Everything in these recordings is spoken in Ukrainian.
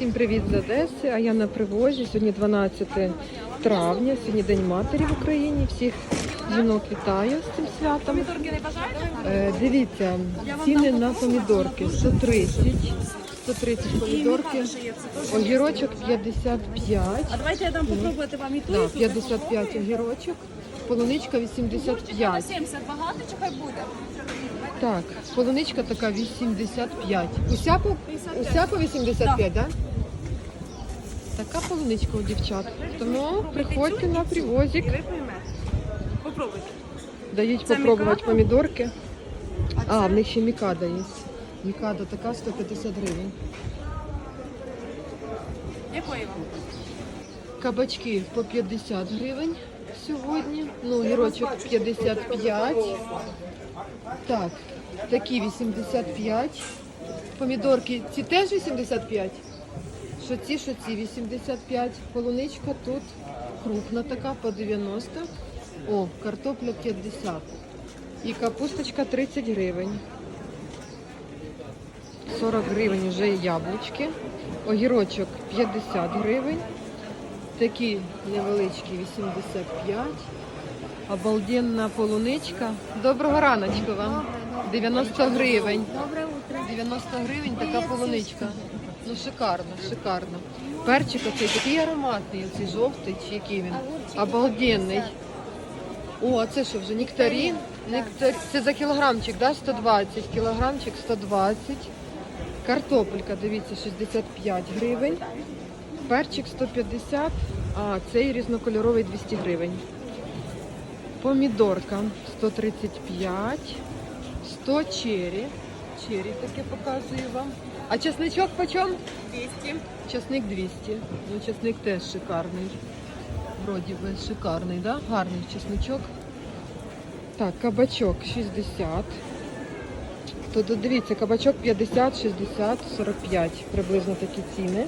Всім привіт з Одеси, а я на привозі. Сьогодні 12 травня, сьогодні День Матері в Україні. Всіх жінок вітаю з цим святом. Е, дивіться, ціни на помідорки 130, 130 помідорки, огірочок 55, А давайте я дам попробувати вам і ту, да, і ту. 55 огірочок, полуничка 85. 70 багато чи хай буде? Так, полуничка така 85. Уся по, уся по 85, так? Да? Така полуничка у дівчат. Тому приходьте на привозик. Попробуйте. Дають попробувати помідорки. А, в них ще мікада є. Мікада така 150 гривень. Якої вам? Кабачки по 50 гривень сьогодні. Ну, гірочок 55. Так, такі 85. Помідорки ці теж 85. Що ці, що ці 85. Полуничка тут крупна така по 90. О, картопля 50. І капусточка 30 гривень. 40 гривень вже яблучки. Огірочок 50 гривень. Такі невеличкі 85. Обалденна полуничка. Доброго раночку вам. 90 гривень. 90 гривень така полуничка. Ну шикарно, шикарно. Перчик оцей такий ароматний, оцей жовтий, чи який він. Обалденний. О, а це що вже нектарин? Нектар... Це за кілограмчик, да? 120. Кілограмчик 120. Картопелька, дивіться, 65 гривень. Перчик 150, а цей різнокольоровий 200 гривень. Помідорка 135, 100 чері. Чері таке показую вам. А чесничок почем? 200. Часник 200. Ну, часник теж шикарний. Вроді би шикарний, да? Гарний чесничок. Так, кабачок 60. То то дивіться, кабачок 50, 60, 45. Приблизно такі ціни.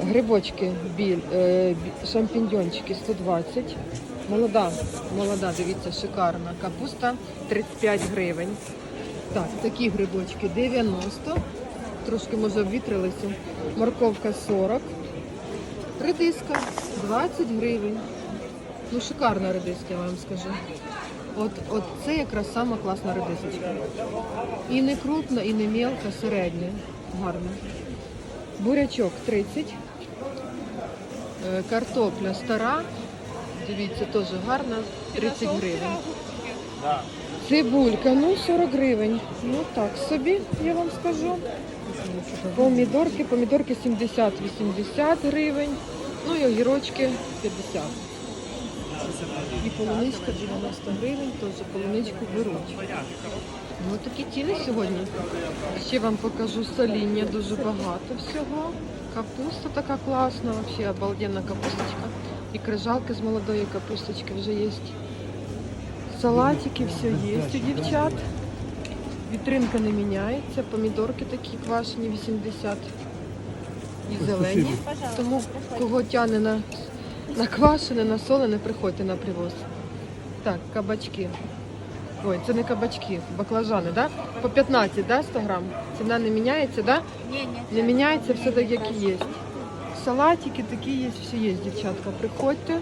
Грибочки, біль, е, шампіньйончики 120. Молода, молода, дивіться, шикарна. Капуста 35 гривень. Так, такі грибочки 90. Трошки може обвітрилися. Морковка 40. Редиска 20 гривень. Ну, шикарна редиска, я вам скажу. От, от це якраз сама класна редисочка. І не крупна, і не мелка, середня. Гарна. Бурячок 30. Е, Картопля стара. Дивіться, теж гарна. 30 гривень. Цибулька, ну 40 гривень. Ну так собі, я вам скажу. Помідорки, помідорки 70-80 гривень. Ну і огірочки 50. І полуничка 90 гривень, теж полуничку беруть. Ну такі ціни сьогодні. Ще вам покажу соління, дуже багато всього. Капуста така класна, взагалі обалденна капусточка. І крижалки з молодої капусточки вже є. Салатики, все є у дівчат. Вітринка не міняється, помідорки такі квашені 80 і зелені. Тому кого тяне на, на квашене, на солене, приходьте на привоз. Так, кабачки. Ой, це не кабачки, баклажани, да? По 15, да, 100 грам? Ціна не міняється, да? Ні, ні. Не міняється, все так, як і є. Салатики такі є, все є, дівчатка. Приходьте.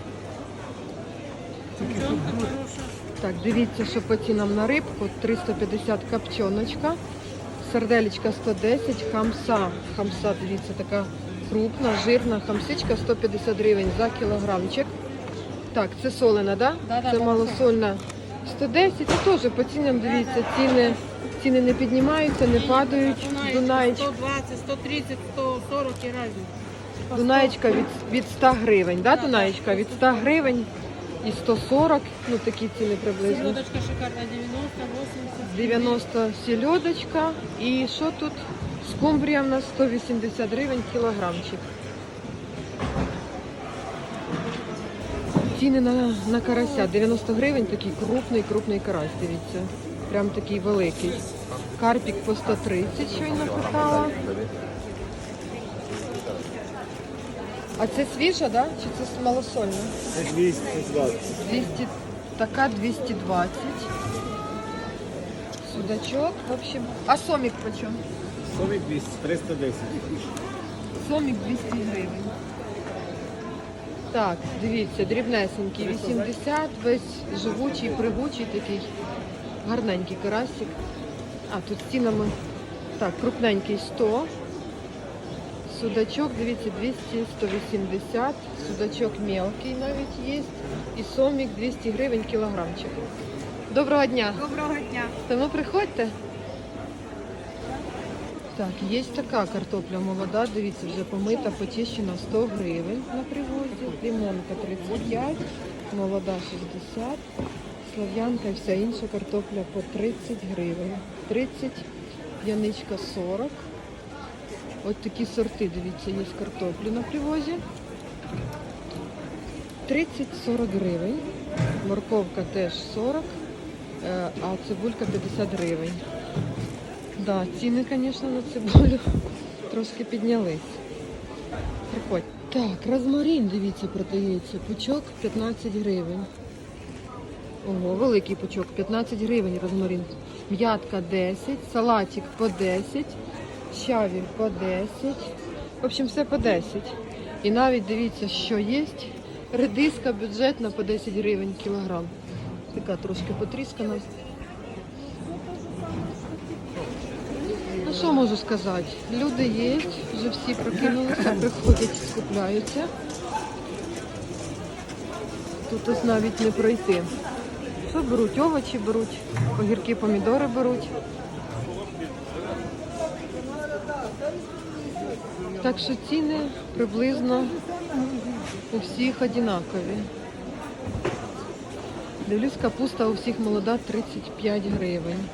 Так, дивіться, що по цінам на рибку 350 копчоночка, сарделечка 110, хамса. Хамса, дивіться, така крупна, жирна хамсичка 150 гривень за кілограмчик. Так, це солена, да? Да-да, це малосольна 110. І теж по цінам, дивіться, ціни, ціни не піднімаються, не падають. Дунаєчка. 120, 130, 140 і разні. Дунаєчка від, від 100 гривень, да, Дунаєчка? Від 100 гривень і 140, ну такі ціни приблизно. Сільодочка шикарна 90, 80. 90 сільодочка. І що тут? Скумбрія в нас 180 гривень кілограмчик. Ціни на, на карася 90 гривень, такий крупний, крупний карась, дивіться. Прям такий великий. Карпік по 130, щойно питала. А це свіжа, да? Чи це малосольна? Це 220. 200, така 220. Судачок, в общем. А сомик почем? Сомик 200, 310. Сомік 200 гривень. Так, дивіться, дрібнесенький 80, весь живучий, пригучий такий. Гарненький карасик. А, тут з цінами. Так, крупненький 100. Судачок, дивіться, 200, 180. Судачок мелкий навіть є. І сомік 200 гривень кілограмчик. Доброго дня! Доброго дня. Тому приходьте. Так, є така картопля молода, дивіться, вже помита, почищена 100 гривень на привозі. Лимонка 35, молода 60, слав'янка і вся інша картопля по 30 гривень. 30, яничка 40. От такі сорти, дивіться, є картоплі на привозі. 30-40 гривень. Морковка теж 40, е, а цибулька 50 гривень. Да, ціни, звісно, на цибулю трошки піднялись. Приходь. Так, розмарин, дивіться, продається. Пучок 15 гривень. Ого, великий пучок, 15 гривень розмарин. М'ятка 10, салатик по 10, щавіль по 10. В общем, все по 10. І навіть дивіться, що є. Редиска бюджетна по 10 гривень кілограм. Така трошки потріскана. Ну що можу сказати? Люди є, вже всі прокинулися, приходять, скупляються. Тут ось навіть не пройти. Що беруть? Овочі беруть, огірки, помідори беруть. Так що ціни приблизно у всіх однакові. Дивлюсь, капуста у всіх молода 35 гривень.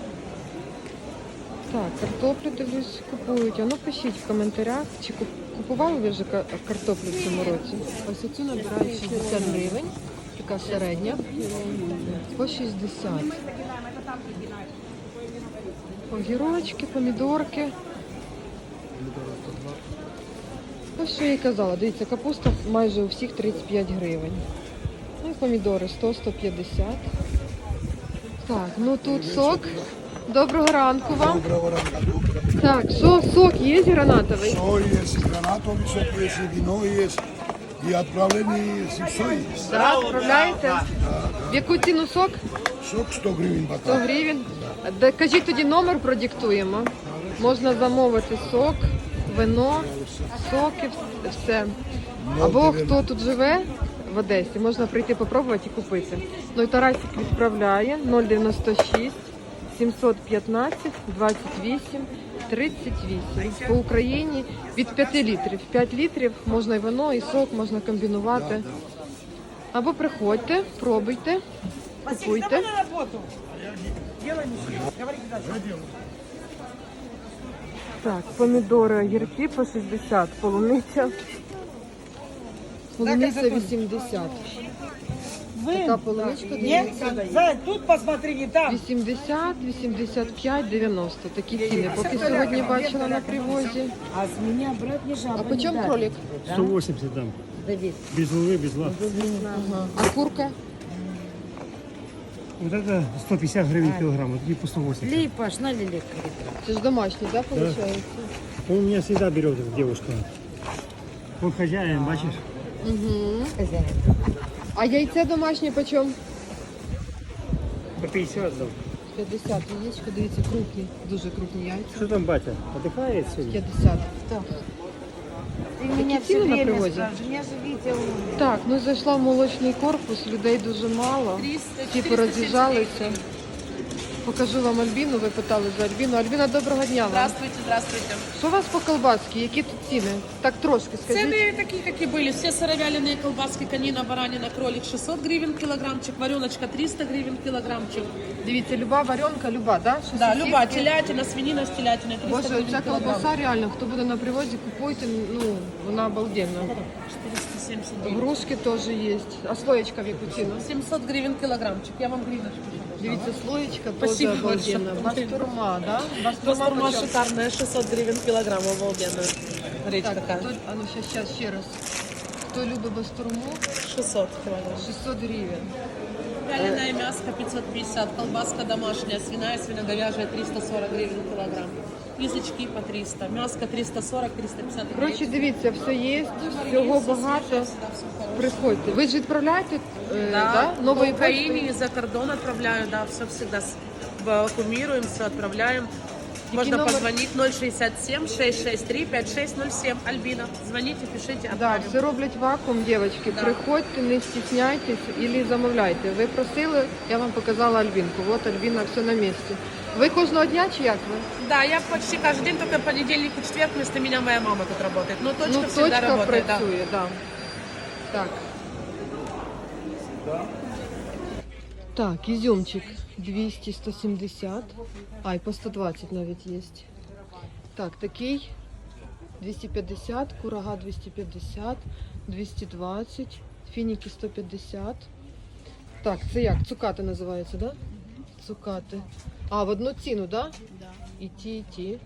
Так, картоплю дивлюсь, купують. А ну пишіть в коментарях, чи купували ви вже картоплю в цьому році. Ось оцю набирають 60 гривень, така середня, по 60. Огірочки, помідорки. Ось що я і казала, дивіться, капуста майже у всіх 35 гривень. Ну і помідори 100-150. Так, ну тут сок. Доброго ранку вам. Доброго доброго. Так, що сок є гранатовий? Сой есть, гранатовый сок вино есть, и отправление есть, и все есть. Так, відправляєте? В яку ціну сок? Сок 100 гривен 100 гривень. Да, кажіть тоді номер продиктуємо. Можна замовити сок, вино, соки, все. Або хто тут живе в Одесі, можна прийти попробувати і купити. Ну і Тарасик відправляє 096 715 28 38. По Україні від 5 літрів. 5 літрів можна і вино, і сок, можна комбінувати. Або приходьте, пробуйте, купуйте. Так, помідори, огірки по 60, полуниця. Полуниця 80. Така полуничка Нет. Зай, тут посмотри, не там. 80, 85, 90. Такі ціни. Поки сьогодні бачила на привозі. А с меня брат не жаба. А по чому кролик? 180 там. Давид. Без головы, без. Ага. А курка? Вот это 150 гривен килограмм, вот и по 180. Липаш, на лилек. Це ж домашній, так, да, виходить? Он у меня всегда берет эта девушка. Он хозяин, бачишь? Угу. Хозяин. А яйця домашні по чому? По 50 дал. 50 яєчко, дивіться, крупні, дуже крупні яйця. Что там батя? Отдыхает сегодня? 50. Так. Цены все на время привозе? спрашиваешь. Меня же Витя умер. Так, ну зайшла в молочний корпус, людей дуже мало. 300, Всі пороз'їжджалися. Покажу вам Альбіну, ви питали за Альбіну. Альбіна, доброго дня вам. Здравствуйте, здравствуйте. Що у вас по колбаски? Які тут ціни? Так трошки скажіть. Цены такие, как и были. Все сыровяленые колбаски, конина, баранина, кролик 600 гривен килограммчик, вареночка 300 гривен килограммчик. Дивіться, люба варенка, люба, да? Що Да, сосиски? любая телятина, свинина с телятиной 300 Боже, гривен ця килограмм. колбаса реально, хто буде на привозі, купуйте, ну, вона обалденна. 470 гривен. Грушки теж є. А слоєчка в яку ціну? 700 гривен килограммчик. Я вам гривночку. Дивіться, слоєчка теж Спасибо обалденна. Бастурма, да? Бастурма Бастурма почем? шикарная, 600 гривен килограмм, обалденная. Речь Так, какая. хто, а ну щас, щас, ще раз. Хто любить бастурму, 600 килограмм. 600 гривень. Вяленое мяско 550, колбаска домашняя, свиная, свиноговяжья 340 гривен килограмм. Язычки по 300, мяско 340, 350 гривен. Коротше, дивіться, все є, всього багато. Приходьте. Ви ж відправляєте е, Да, да? по нової Украине и за кордон отправляю, да, все всегда с- вакуумируем, все отправляем. Можно номер? позвонить 067 663 5607. Альбина, звоните, пишите, Да, отправим. все роблять вакуум, дівчатки. Да. Приходьте, не стісняйтесь і замовляйте. Ви просили, я вам показала Альбінку. От Альбіна все на місці. Ви кожного дня чи як ви? Да, я почти каждый день, только понедельник и четверг вместо меня моя мама тут работает. Но точка ну, всегда точка работает, да. працює, да. Так. Так, ізюмчик 200, 170. А, і по 120 навіть є. Так, такий 250, курага 250, 220, фініки 150. Так, це як? Цукати називається, да? Цукати. А, в одну ціну, да? Да. І ті, і ті.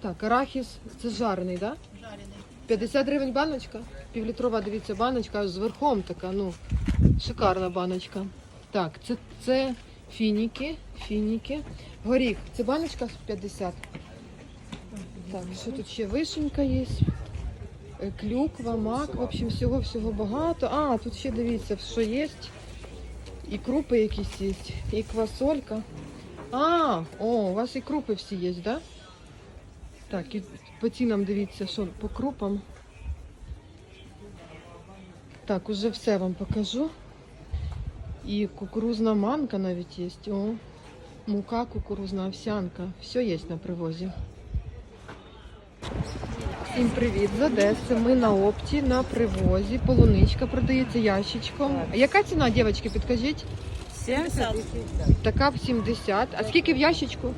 Так, арахіс, це жарений, да? Жареный. 50 гривень баночка. Півлітрова, дивіться, баночка з верхом така, ну, шикарна баночка. Так, це, це фініки, фініки. Горіх, це баночка 50. Так, що тут ще? Вишенька є. Е, Клюква, мак, в общем, всього-всього багато. А, тут ще дивіться, що є. І крупи якісь є, і квасолька. А, о, у вас і крупи всі є, да? Так, і по цінам дивіться, що по крупам. Так, уже все вам покажу. І кукурузна манка навіть є. О, мука, кукурузна овсянка. Все є на привозі. Всім привіт з Одеси. Ми на опті, на привозі. Полуничка продається ящичком. А яка ціна, дівчатки, підкажіть? 70. Така в 70. А скільки в ящичку?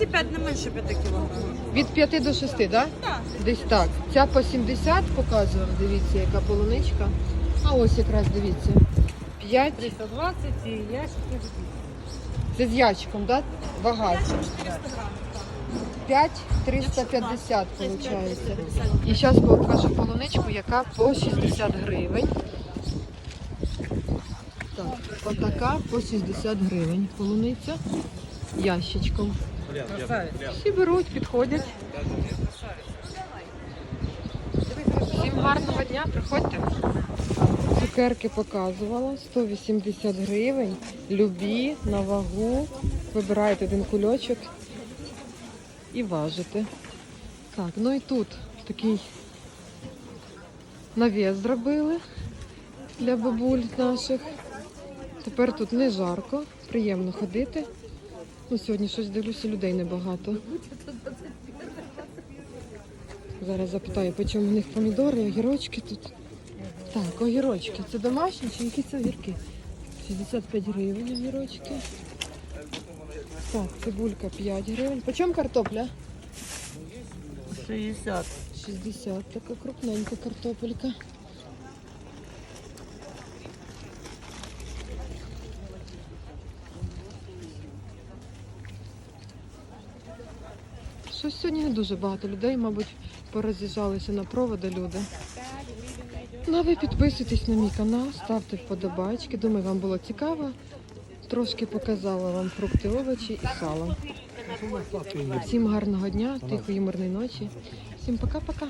5,5, не менше 5 кілограмів. Від 5 до 6, так? Да? Так. Десь так. Ця по 70 показую вам, дивіться, яка полуничка. А ось якраз дивіться. 5. 320 і ящики. Це з ящиком, так? Да? Вага. 5 350 виходить. І зараз покажу полуничку, яка по 60 гривень. Так, отака по 60 гривень полуниця ящичком. Всі беруть, підходять. Всім гарного дня, приходьте. Цукерки показувала 180 гривень. Любі на вагу. Вибираєте один кульочок і важите. Так, ну і тут такий навіс зробили для бабуль наших. Тепер тут не жарко, приємно ходити. Ну, сьогодні щось дивлюся, людей небагато. Зараз запитаю, по чому в них помідори, огірочки тут. Так, огірочки. Це домашні чи які це огірки? 65 гривень огірочки. Так, цибулька 5 гривень. По чому картопля? 60. 60, така крупненька картопелька. Щось сьогодні не дуже багато людей, мабуть, пороз'їжджалися на проводи люди. Ну, а ви підписуйтесь на мій канал, ставте вподобайки. Думаю, вам було цікаво. Трошки показала вам фрукти, овочі і сало. Всім гарного дня, тихої мирної ночі. Всім пока-пока.